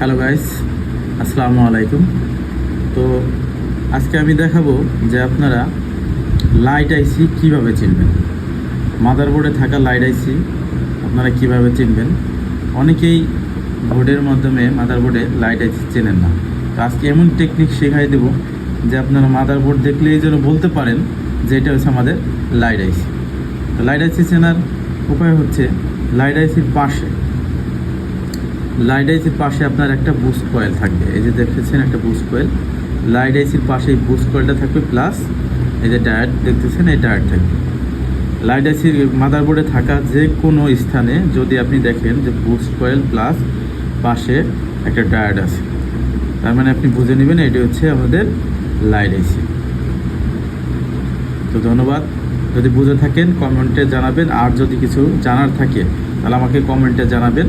Hello guys আসসালামু আলাইকুম তো আজকে আমি দেখাবো যে আপনারা লাইট আইসি কীভাবে চিনবেন? মাদারবোর্ডে থাকা লাইট আইসি আপনারা কীভাবে চিনবেন? অনেকেই বোর্ডের মাধ্যমে মাদারবোর্ডে লাইট আইসি চেনেন না। তো আজকে এমন টেকনিক শেখাই দেব যে আপনারা মাদারবোর্ড দেখলেই যেন বলতে পারেন যে এটা হচ্ছে আমাদের লাইট আইসি তো লাইট আইসি চেনার উপায় হচ্ছে লাইট আইসির পাশে লাইট আইসির পাশে আপনার একটা বুস্ট কয়েল থাকবে। এই যে দেখতেছেন একটা বুস্ট কয়েল লাইট আইসির পাশে এই বুস্ট কয়েলটা থাকবে প্লাস এই যে টায়ার দেখতেছেন এই টায়ার থাকবে। লাইট আইসির মাদারবোর্ডে থাকা যে কোনো স্থানে যদি আপনি দেখেন যে বুস্ট কয়েল প্লাস পাশে একটা টায়ার আছে। তার মানে আপনি বুঝে নেবেন এটি হচ্ছে আমাদের লাইট আইসি তো ধন্যবাদ। যদি বুঝে থাকেন, কমেন্টে জানাবেন। আর যদি কিছু জানার থাকে, তাহলে আমাকে কমেন্টে জানাবেন।